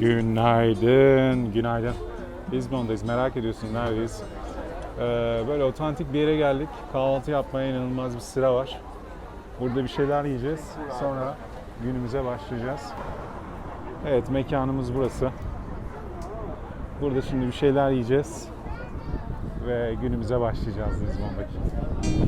Günaydın, günaydın. Lisbon'dayız, merak ediyorsunuz neredeyiz? Ee, böyle otantik bir yere geldik. Kahvaltı yapmaya inanılmaz bir sıra var. Burada bir şeyler yiyeceğiz. Sonra günümüze başlayacağız. Evet, mekanımız burası. Burada şimdi bir şeyler yiyeceğiz. Ve günümüze başlayacağız Lisbon'daki.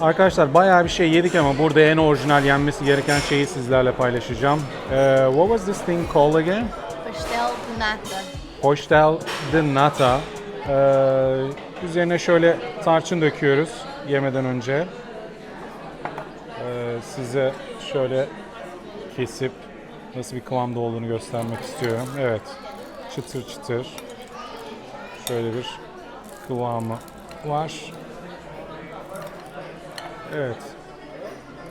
Arkadaşlar bayağı bir şey yedik ama burada en orijinal yenmesi gereken şeyi sizlerle paylaşacağım. Ee, what was this thing called again? Pastel de nata. Pastel de nata. Ee, üzerine şöyle tarçın döküyoruz yemeden önce. Ee, size şöyle kesip nasıl bir kıvamda olduğunu göstermek istiyorum. Evet. Çıtır çıtır. Şöyle bir kıvamı var. Evet.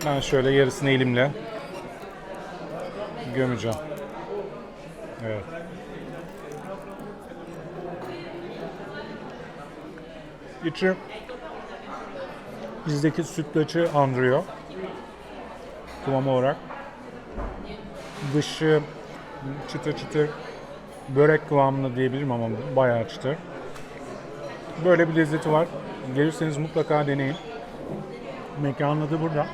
Ben şöyle yarısını elimle gömeceğim. Evet. İçi bizdeki sütlaçı andırıyor. Kıvam olarak. Dışı çıtır çıtır börek kıvamında diyebilirim ama bayağı çıtır. Böyle bir lezzeti var. Gelirseniz mutlaka deneyin. Mekanın adı burada.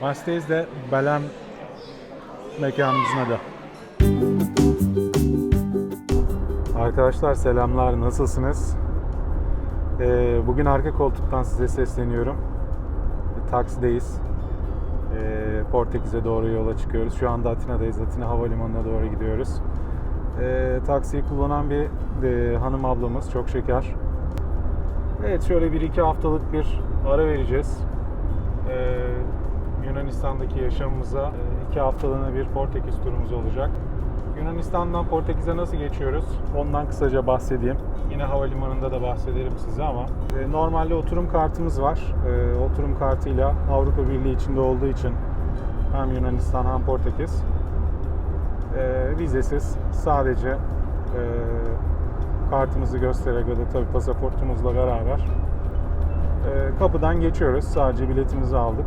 Pastéis de Belém mekanımızın adı. Arkadaşlar selamlar, nasılsınız? Ee, bugün arka koltuktan size sesleniyorum. Taksideyiz. Ee, Portekiz'e doğru yola çıkıyoruz. Şu anda Atina'dayız. Atina Havalimanı'na doğru gidiyoruz. Ee, taksiyi kullanan bir e, hanım ablamız, çok şeker. Evet, şöyle bir iki haftalık bir ara vereceğiz. Ee, Yunanistan'daki yaşamımıza e, iki haftalığına bir Portekiz turumuz olacak. Yunanistan'dan Portekiz'e nasıl geçiyoruz? Ondan kısaca bahsedeyim. Yine havalimanında da bahsederim size ama e, normalde oturum kartımız var. E, oturum kartıyla Avrupa Birliği içinde olduğu için hem Yunanistan hem Portekiz e, vizesiz sadece e, kartımızı göstererek ya da tabii pasaportumuzla beraber e, kapıdan geçiyoruz. Sadece biletimizi aldık.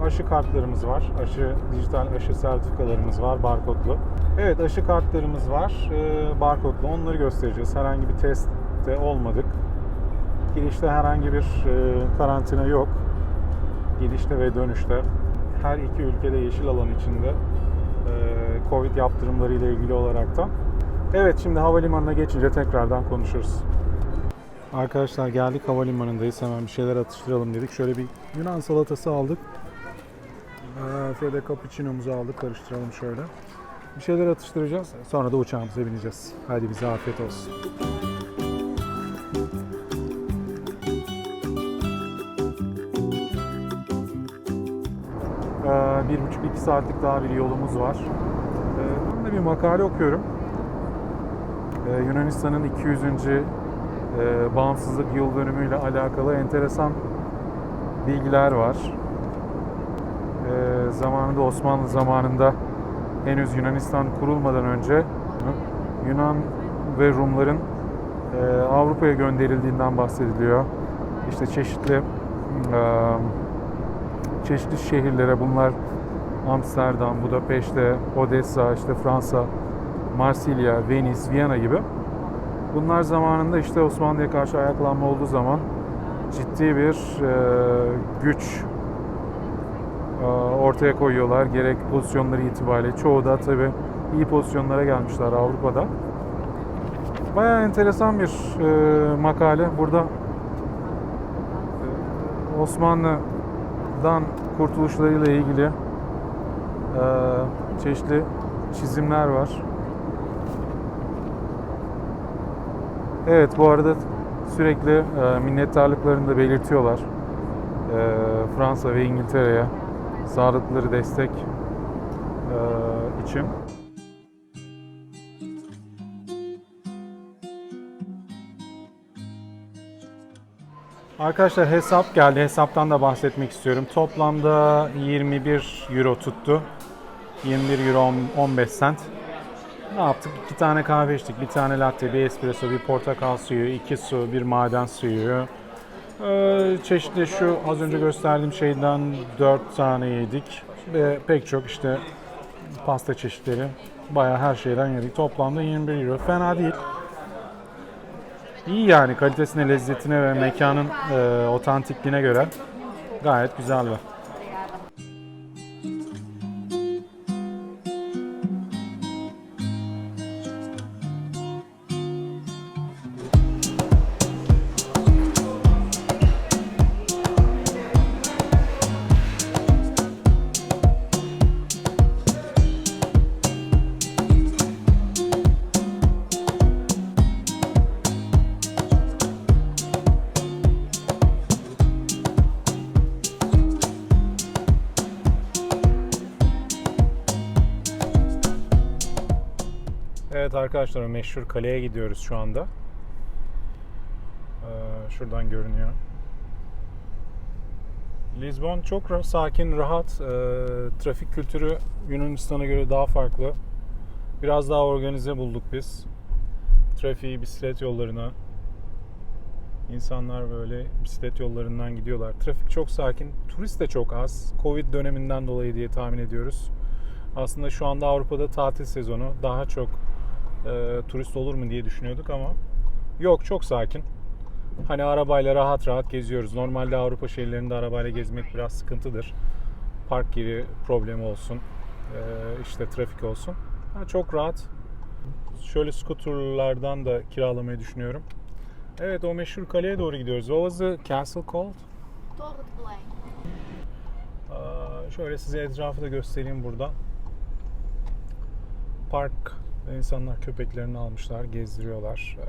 E, aşı kartlarımız var. Aşı dijital aşı sertifikalarımız var barkodlu. Evet aşı kartlarımız var. E, barkodlu. Onları göstereceğiz. Herhangi bir testte olmadık. Girişte herhangi bir e, karantina yok. Gidişte ve dönüşte her iki ülkede yeşil alan içinde Covid yaptırımları ile ilgili olaraktan. Evet şimdi havalimanına geçince tekrardan konuşuruz. Arkadaşlar geldik havalimanındayız. Hemen bir şeyler atıştıralım dedik. Şöyle bir Yunan salatası aldık. Şöyle de cappuccino'muzu aldık. Karıştıralım şöyle. Bir şeyler atıştıracağız. Sonra da uçağımıza bineceğiz. Hadi bize afiyet olsun. Ee, bir buçuk iki saatlik daha bir yolumuz var. Ee, de bir makale okuyorum. Ee, Yunanistan'ın 200. e, bağımsızlık yıl dönümüyle alakalı enteresan bilgiler var. Ee, zamanında Osmanlı zamanında henüz Yunanistan kurulmadan önce Yunan ve Rumların e, Avrupa'ya gönderildiğinden bahsediliyor. İşte çeşitli e, çeşitli şehirlere bunlar Amsterdam, Budapeşte, Odessa, işte Fransa, Marsilya, Venice, Viyana gibi. Bunlar zamanında işte Osmanlı'ya karşı ayaklanma olduğu zaman ciddi bir e, güç e, ortaya koyuyorlar. Gerek pozisyonları itibariyle. Çoğu da tabi iyi pozisyonlara gelmişler Avrupa'da. Bayağı enteresan bir e, makale. Burada e, Osmanlı'dan kurtuluşlarıyla ilgili çeşitli çizimler var. Evet bu arada sürekli e, minnettarlıklarını da belirtiyorlar. E, Fransa ve İngiltere'ye sağladıkları destek e, için. Arkadaşlar hesap geldi. Hesaptan da bahsetmek istiyorum. Toplamda 21 euro tuttu. 21 euro on- 15 cent. Ne yaptık? İki tane kahve içtik. Bir tane latte, bir espresso, bir portakal suyu, iki su, bir maden suyu. Ee, çeşitli şu az önce gösterdiğim şeyden 4 tane yedik. Ve pek çok işte pasta çeşitleri. Bayağı her şeyden yedik. Toplamda 21 euro. Fena değil. İyi yani kalitesine, lezzetine ve mekanın e, otantikliğine göre gayet güzeldi. Evet arkadaşlar meşhur kaleye gidiyoruz şu anda. Ee, şuradan görünüyor. Lisbon çok ra- sakin, rahat. Ee, trafik kültürü Yunanistan'a göre daha farklı. Biraz daha organize bulduk biz. Trafiği, bisiklet yollarına. İnsanlar böyle bisiklet yollarından gidiyorlar. Trafik çok sakin. Turist de çok az. Covid döneminden dolayı diye tahmin ediyoruz. Aslında şu anda Avrupa'da tatil sezonu. Daha çok e, turist olur mu diye düşünüyorduk ama yok çok sakin. Hani arabayla rahat rahat geziyoruz. Normalde Avrupa şehirlerinde arabayla gezmek biraz sıkıntıdır. Park yeri problemi olsun, e, işte trafik olsun. Ha, çok rahat. Şöyle skuterlardan da kiralamayı düşünüyorum. Evet o meşhur kaleye doğru gidiyoruz. What was the castle called? Aa, Şöyle size etrafı da göstereyim burada. Park insanlar köpeklerini almışlar, gezdiriyorlar. Ee,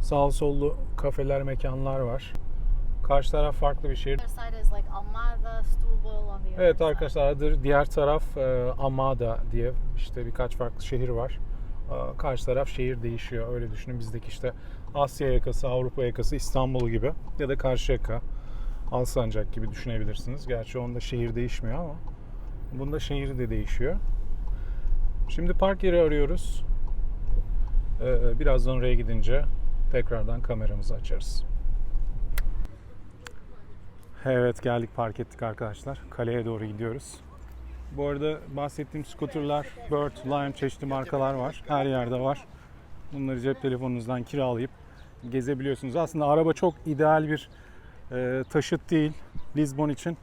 Sağ sollu kafeler, mekanlar var. Karşı taraf farklı bir şehir. Evet arkadaşlar diğer taraf e, Amada diye işte birkaç farklı şehir var. Aa, Karşı taraf şehir değişiyor öyle düşünün. Bizdeki işte Asya yakası, Avrupa yakası, İstanbul gibi ya da Karşıyaka, Alsancak gibi düşünebilirsiniz. Gerçi onda şehir değişmiyor ama bunda şehir de değişiyor. Şimdi park yeri arıyoruz. Ee, birazdan oraya gidince tekrardan kameramızı açarız. Evet geldik park ettik arkadaşlar. Kaleye doğru gidiyoruz. Bu arada bahsettiğim scooterlar, Bird, Lion çeşitli markalar var. Her yerde var. Bunları cep telefonunuzdan kiralayıp gezebiliyorsunuz. Aslında araba çok ideal bir e, taşıt değil Lisbon için.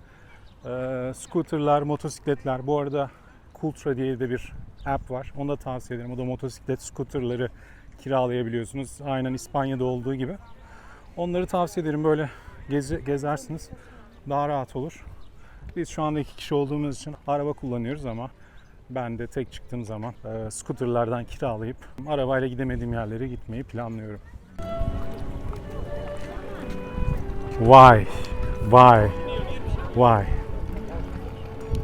E, scooterlar, motosikletler. Bu arada Kultra diye de bir app var. Onu da tavsiye ederim. O da motosiklet, scooterları kiralayabiliyorsunuz. Aynen İspanya'da olduğu gibi. Onları tavsiye ederim. Böyle gezi, gezersiniz. Daha rahat olur. Biz şu anda iki kişi olduğumuz için araba kullanıyoruz ama ben de tek çıktığım zaman e, scooterlardan kiralayıp arabayla gidemediğim yerlere gitmeyi planlıyorum. Vay, vay, vay.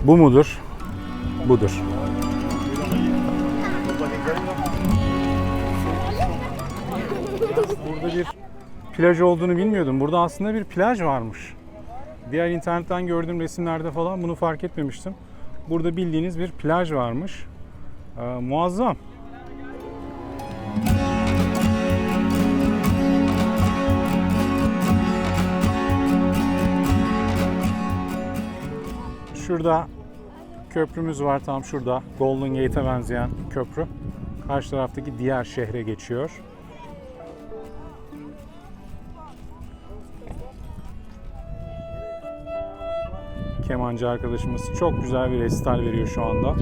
Bu mudur? Budur. Plaj olduğunu bilmiyordum. Burada aslında bir plaj varmış. Diğer internetten gördüğüm resimlerde falan bunu fark etmemiştim. Burada bildiğiniz bir plaj varmış. Ee, muazzam. Şurada köprümüz var tam şurada. Golden Gate'e benzeyen köprü. Karşı taraftaki diğer şehre geçiyor. Kemancı arkadaşımız çok güzel bir resital veriyor şu anda.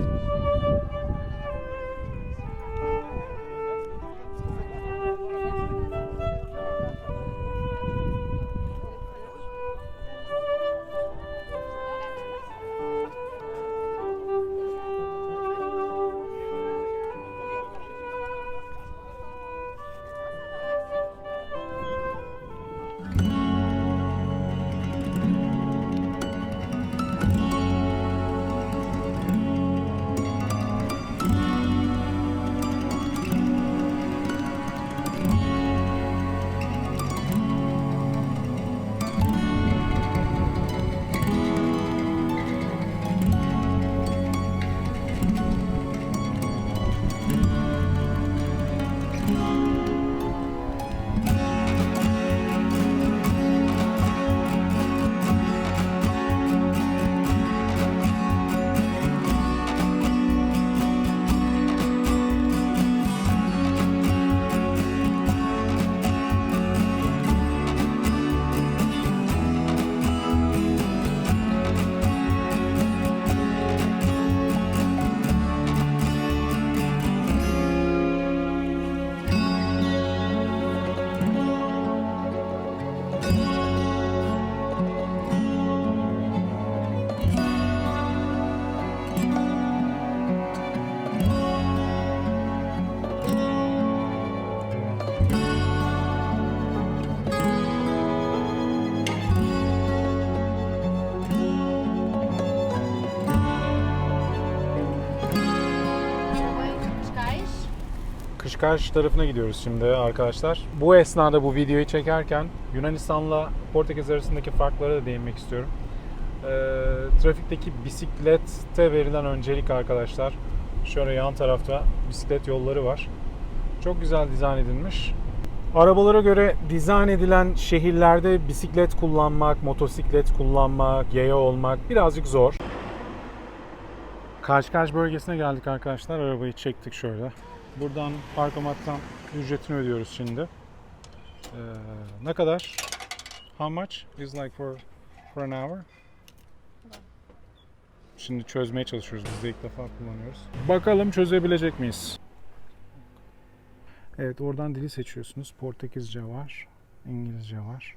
Kaşkaş tarafına gidiyoruz şimdi arkadaşlar. Bu esnada bu videoyu çekerken Yunanistan'la Portekiz arasındaki farklara da değinmek istiyorum. Ee, trafikteki bisiklette verilen öncelik arkadaşlar. Şöyle yan tarafta bisiklet yolları var. Çok güzel dizayn edilmiş. Arabalara göre dizayn edilen şehirlerde bisiklet kullanmak, motosiklet kullanmak, yaya olmak birazcık zor. Kaşkaş bölgesine geldik arkadaşlar. Arabayı çektik şöyle. Buradan parkomattan ücretini ödüyoruz şimdi. Ee, ne kadar? How much is like for for an hour? Şimdi çözmeye çalışıyoruz. Biz de ilk defa kullanıyoruz. Bakalım çözebilecek miyiz? Evet oradan dili seçiyorsunuz. Portekizce var. İngilizce var.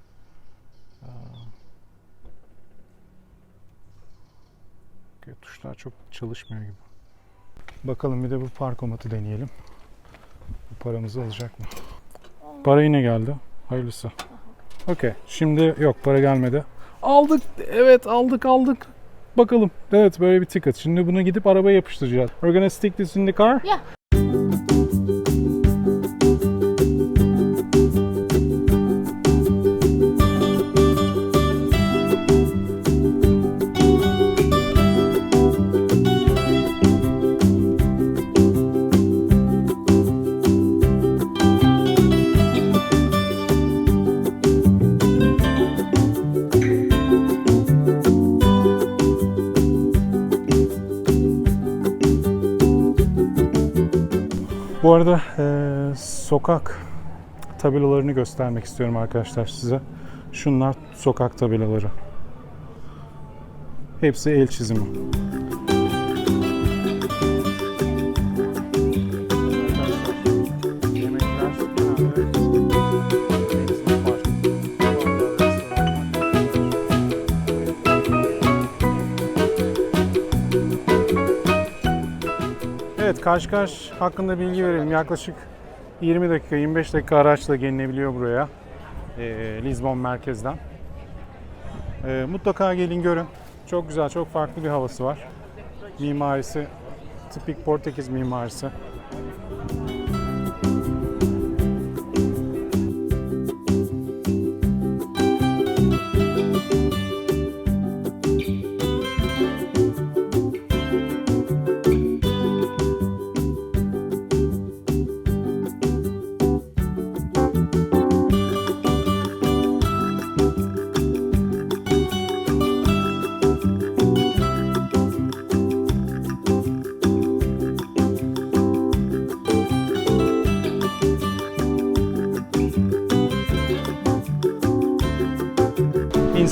Okay, Tuşlar çok çalışmıyor gibi. Bakalım bir de bu parkomatı deneyelim. Paramızı alacak mı? Para yine geldi. Hayırlısı. Okey. Şimdi yok para gelmedi. Aldık. Evet aldık aldık. Bakalım. Evet böyle bir ticket. Şimdi bunu gidip arabaya yapıştıracağız. We're gonna stick this in the car. Yeah. Bu arada eee, sokak tabelalarını göstermek istiyorum arkadaşlar size. Şunlar sokak tabelaları. Hepsi el çizimi. Kaşkaş hakkında bilgi verelim. Yaklaşık 20 dakika 25 dakika araçla gelinebiliyor buraya. Ee, Lizbon merkezden. Ee, mutlaka gelin görün. Çok güzel, çok farklı bir havası var. Mimarisi tipik Portekiz mimarisi.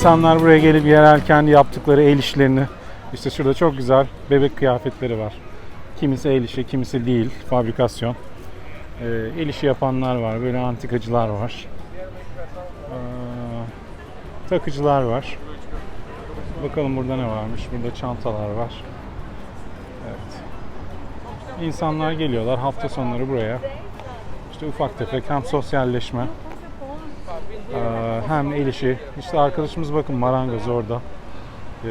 İnsanlar buraya gelip yerel kendi yaptıkları el işlerini işte şurada çok güzel bebek kıyafetleri var. Kimisi el işi, kimisi değil, fabrikasyon. Ee, el işi yapanlar var, böyle antikacılar var. Ee, takıcılar var. Bakalım burada ne varmış? Burada çantalar var. Evet. İnsanlar geliyorlar hafta sonları buraya. İşte ufak tefek hem sosyalleşme ee, hem el işi. İşte arkadaşımız bakın marangoz orada. Ee,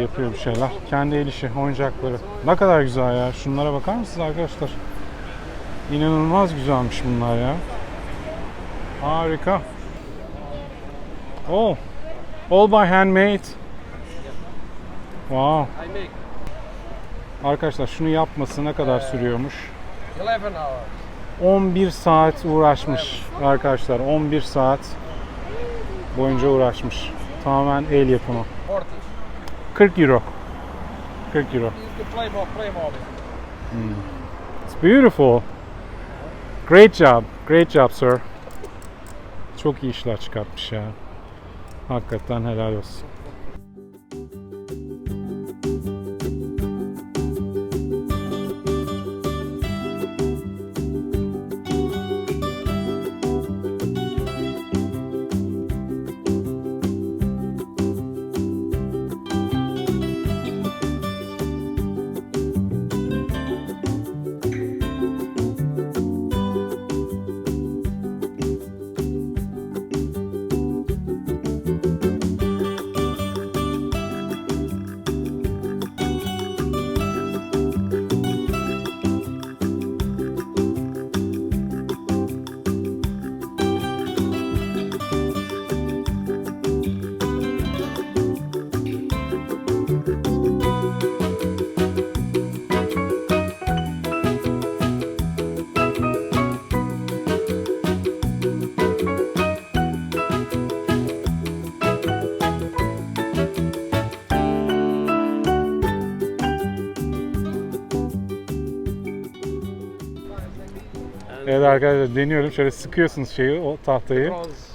yapıyor bir şeyler. Kendi el işi, oyuncakları. Ne kadar güzel ya. Şunlara bakar mısınız arkadaşlar? İnanılmaz güzelmiş bunlar ya. Harika. Oh. All by handmade. Wow. Arkadaşlar şunu yapması ne kadar sürüyormuş? 11 hours. 11 saat uğraşmış arkadaşlar. 11 saat boyunca uğraşmış. Tamamen el yapımı. 40. 40 euro. 40 euro. More. It's beautiful. Great job. Great job sir. Çok iyi işler çıkartmış ya. Hakikaten helal olsun. Arkadaşlar deniyorum. Şöyle sıkıyorsunuz şeyi, o tahtayı.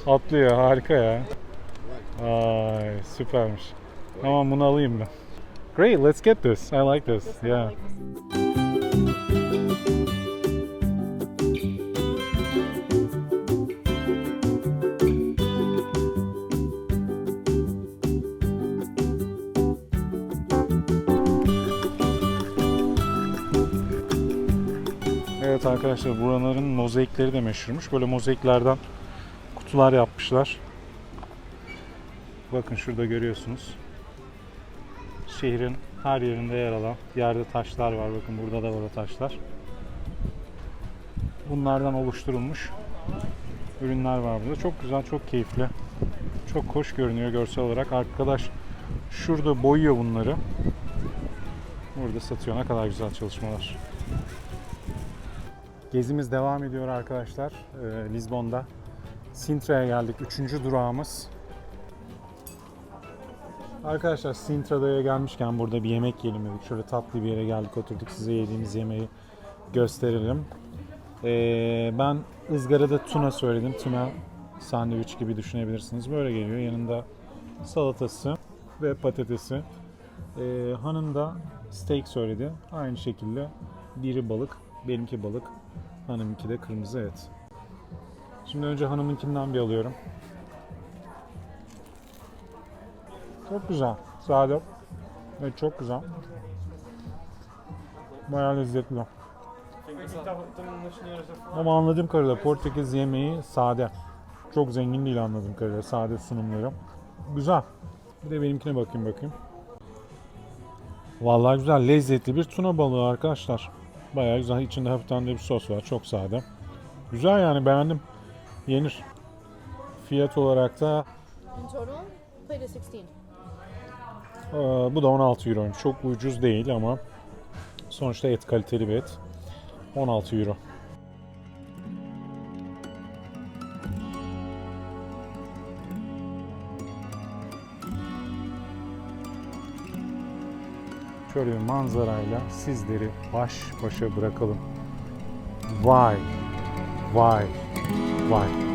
Atlıyor. Harika ya. Ay süpermiş. Tamam bunu alayım ben. Great, let's get this. I like this. Yeah. Evet arkadaşlar buraların mozaikleri de meşhurmuş. Böyle mozaiklerden kutular yapmışlar. Bakın şurada görüyorsunuz. Şehrin her yerinde yer alan yerde taşlar var. Bakın burada da var o taşlar. Bunlardan oluşturulmuş ürünler var burada. Çok güzel, çok keyifli. Çok hoş görünüyor görsel olarak. Arkadaş şurada boyuyor bunları. Burada satıyor. Ne kadar güzel çalışmalar. Gezimiz devam ediyor arkadaşlar. Ee, Lizbon'da. Sintra'ya geldik. Üçüncü durağımız. Arkadaşlar Sintra'ya gelmişken burada bir yemek yiyelim dedik. Şöyle tatlı bir yere geldik oturduk. Size yediğimiz yemeği gösterelim. Ee, ben ızgarada tuna söyledim. Tuna sandviç gibi düşünebilirsiniz. Böyle geliyor. Yanında salatası ve patatesi. Ee, hanım da steak söyledi. Aynı şekilde biri balık, benimki balık. Hanımınki de kırmızı et. Şimdi önce hanımınkinden bir alıyorum. Çok güzel. Sade. Evet çok güzel. Bayağı lezzetli. Ama anladığım kadarıyla Portekiz yemeği sade. Çok zengin değil anladığım kadarıyla sade sunumları. Güzel. Bir de benimkine bakayım bakayım. Vallahi güzel, lezzetli bir tuna balığı arkadaşlar. Bayağı güzel. İçinde hafiften de bir sos var. Çok sade. Güzel yani beğendim. Yenir. Fiyat olarak da In total, plate is 16. Ee, bu da 16 euro. Çok ucuz değil ama sonuçta et kaliteli bir et. 16 euro. Şöyle bir manzarayla sizleri baş başa bırakalım. Vay, vay, vay.